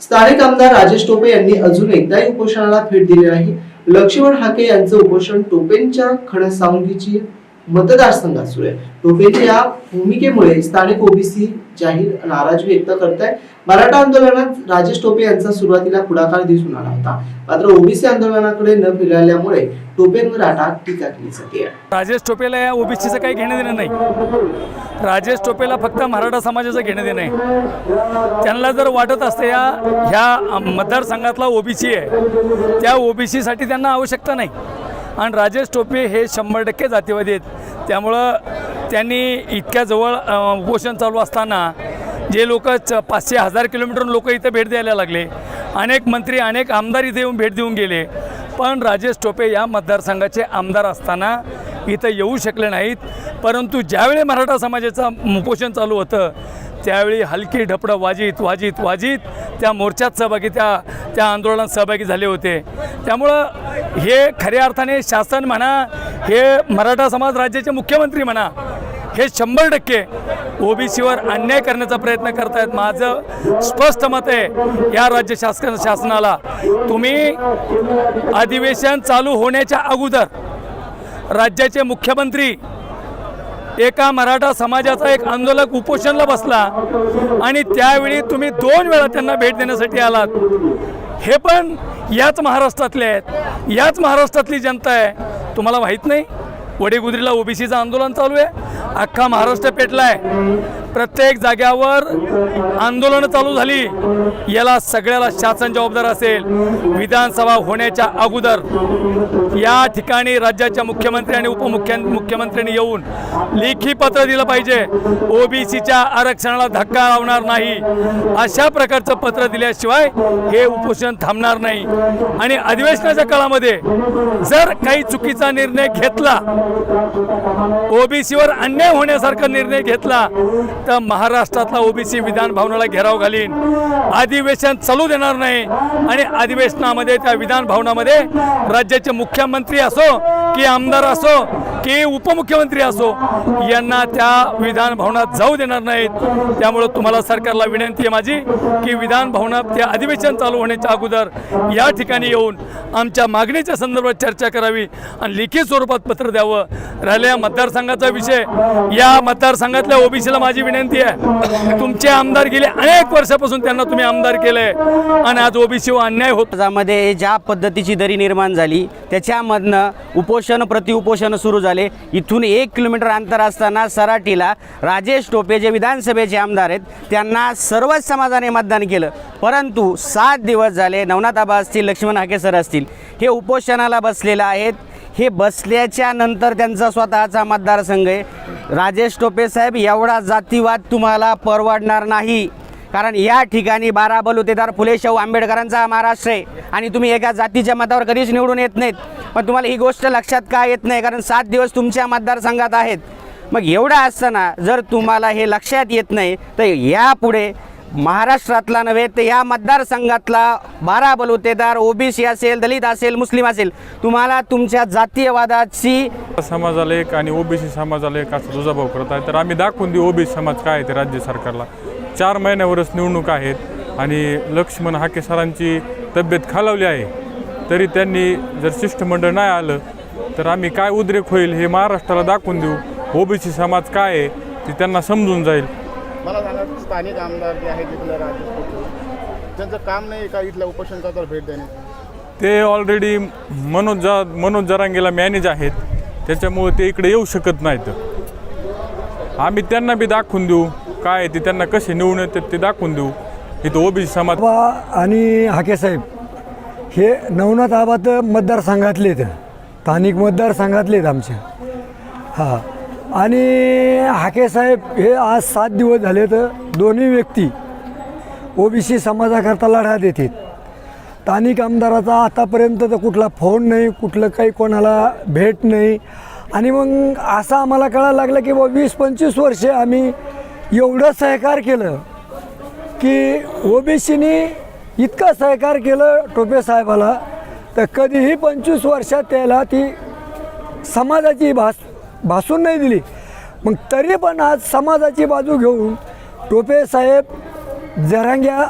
स्थानिक आमदार राजेश टोपे यांनी अजून एकदाही उपोषणाला भेट दिली नाही. लक्ष्मण हाके यांचं उपोषण टोपेंच्या खडसावंगीची मतदारसंघात सुरू आहे. टोपेच्या या भूमिकेमुळे स्थानिक ओबीसी जाहीर नाराजी व्यक्त करत आहे मराठा आंदोलनात राजेश टोपे यांचा सुरुवातीला पुढाकार दिसून आला होता. मात्र ओबीसी आंदोलनाकडे न फिरल्यामुळे टोपेंवर आता टीका केली जाते. राजेश टोपेला या ओबीसीचं काही घेणं देणं नाही. राजेश टोपेला फक्त मराठा समाजाचं घेणं देणं आहे. त्यांना जर वाटत असते या ह्या मतदारसंघातला ओबीसी आहे त्या ओबीसीसाठी त्यांना आवश्यकता नाही. आणि राजेश टोपे हे शंभर टक्के जातीवादी आहेत. त्यामुळं त्यांनी इतक्या जवळ उपोषण चालू असताना जे लोक च पाचशे हजार किलोमीटर लोक इथं भेट द्यायला लागले. अनेक मंत्री अनेक आमदार इथे येऊन भेट देऊन गेले. पण राजेश टोपे या मतदारसंघाचे आमदार असताना इथं येऊ शकले नाहीत. परंतु ज्यावेळी मराठा समाजाचं उपोषण चालू होतं त्यावेळी हलकी ढपडं वाजित वाजित वाजित त्या मोर्चात सहभागी त्या त्या आंदोलनात सहभागी झाले होते. त्यामुळं हे खऱ्या अर्थाने शासन म्हणा हे मराठा समाज राज्याचे मुख्यमंत्री म्हणा हे शंभर टक्के ओबीसीवर अन्याय करण्याचा प्रयत्न करतायत. माझं स्पष्ट मत आहे या राज्य शासन शासनाला तुम्ही अधिवेशन चालू होण्याच्या अगोदर राज्याचे मुख्यमंत्री एका मराठा समाजाचा एक आंदोलक उपोषणला बसला आणि त्यावेळी तुम्ही दोन वेळा त्यांना भेट देण्यासाठी आलात. हे पण याच महाराष्ट्रातले आहेत. याच महाराष्ट्रातली जनता आहे. तुम्हाला माहीत नाही वडेगुद्रीला ओबीसीचं आंदोलन चालू आहे. अख्खा महाराष्ट्र पेटला आहे प्रत्येक जाग्यावर आंदोलनं चालू झाली. याला सगळ्याला शासन जबाबदार असेल. विधानसभा होण्याच्या अगोदर या ठिकाणी राज्याच्या मुख्यमंत्री आणि उपमुख्य मुख्यमंत्र्यांनी येऊन लेखी पत्र दिलं पाहिजे. ओबीसीच्या आरक्षणाला धक्का लावणार नाही. अशा प्रकारचं पत्र दिल्याशिवाय हे उपोषण थांबणार नाही. आणि अधिवेशनाच्या काळामध्ये जर काही चुकीचा निर्णय घेतला ओबीसीवर अन्याय होण्यासारखा निर्णय घेतला तर महाराष्ट्रातला ओबीसी विधान भवनाला घेराव घालीन. अधिवेशन चालू देणार नाही. आणि अधिवेशनामध्ये त्या विधान भवनामध्ये राज्याचे मुख्यमंत्री असो की आमदार असो की उपमुख्यमंत्री असो यांना त्या विधान भवनात जाऊ देणार नाहीत. त्यामुळं तुम्हाला सरकारला विनंती आहे माझी की विधान भवनात ते अधिवेशन चालू होण्याच्या अगोदर या ठिकाणी येऊन आमच्या मागणीच्या संदर्भात चर्चा करावी आणि लिखित स्वरूपात पत्र द्यावं. राहिल्या मतदारसंघाचा विषय या मतदारसंघातल्या ओबीसीला माझी विनंती आहे. तुमचे आमदार गेले अनेक वर्षापासून त्यांना तुम्ही आमदार केले आणि आज ओबीसी अन्याय होत ज्या पद्धतीची दरी निर्माण झाली त्याच्यामधनं उपोषण प्रतिउपोषण सुरू झाले. इथून एक किलोमीटर अंतर असताना सराटीला राजेश टोपे जे विधानसभेचे आमदार आहेत त्यांना सर्वच समाजाने मतदान केलं. परंतु सात दिवस झाले नवनाथ आबा असतील लक्ष्मण हाके सर असतील हे उपोषणाला बसलेले आहेत. हे बसल्याच्या नंतर त्यांचा स्वतःचा मतदारसंघ आहे. राजेश टोपे साहेब एवढा जातीवाद तुम्हाला परवडणार नाही. कारण या ठिकाणी बारा बलुतेदार फुले शाहू आंबेडकरांचा हा महाराष्ट्र आहे. आणि तुम्ही एका जातीच्या मतावर कधीच निवडून येत नाहीत. पण तुम्हाला ही गोष्ट लक्षात का येत नाही? कारण सात दिवस तुमच्या मतदारसंघात आहेत. मग एवढं असताना जर तुम्हाला हे लक्षात येत नाही तर यापुढे महाराष्ट्रातला नव्हे तर या मतदारसंघातला बारा बलुतेदार ओबीसी असेल दलित असेल मुस्लिम असेल तुम्हाला तुमच्या जातीयवादाची समाजाला एक आणि ओबीसी समाजाला एक असा दुजाभाव करत आहे. तर आम्ही दाखवून देऊ ओबीसी समाज काय आहे ते राज्य सरकारला. चार महिन्यावरच निवडणूक आहेत आणि लक्ष्मण हाके सरांची तब्येत खालावली आहे तरी त्यांनी जर शिष्टमंडळ नाही आलं तर आम्ही काय उद्रेक होईल हे महाराष्ट्राला दाखवून देऊ. ओबीसी समाज काय आहे ते त्यांना समजून जाईल. मला सांगा स्थानिक आमदार जे आहेत इथलं राजेश त्यांचं काम नाही का इथल्या उपोषणचा तर भेट देणे? ते ऑलरेडी मनोज जा मनोज जरांगेला मॅनेज आहेत. त्याच्यामुळे ते इकडे येऊ शकत नाहीत. आम्ही त्यांना बी दाखवून देऊ. काय आहे ते त्यांना कसे निवडून येतात ते दाखवून देऊ. इथं ओबीसी समाज आबा आणि हाकेसाहेब हे नवनाथ आबाद मतदारसंघातले आहेत. स्थानिक मतदारसंघातले आहेत आमच्या हां. आणि हाकेसाहेब हे आज सात दिवस झाले तर दोन्ही व्यक्ती ओबीसी समाजाकरता लढा देतात स्थानिक आमदाराचा आतापर्यंत तर कुठला फोन नाही कुठलं काही कोणाला भेट नाही. आणि मग असं आम्हाला कळायला लागलं की बा वीस पंचवीस वर्षे आम्ही एवढं सहकार केलं की ओबीसीनी इतका सहकार केलं टोपे साहेबाला तर कधीही पंचवीस वर्षात त्याला ती समाजाची भास भासून नाही दिली. मग तरी पण आज समाजाची बाजू घेऊन टोपे साहेब जरांग्या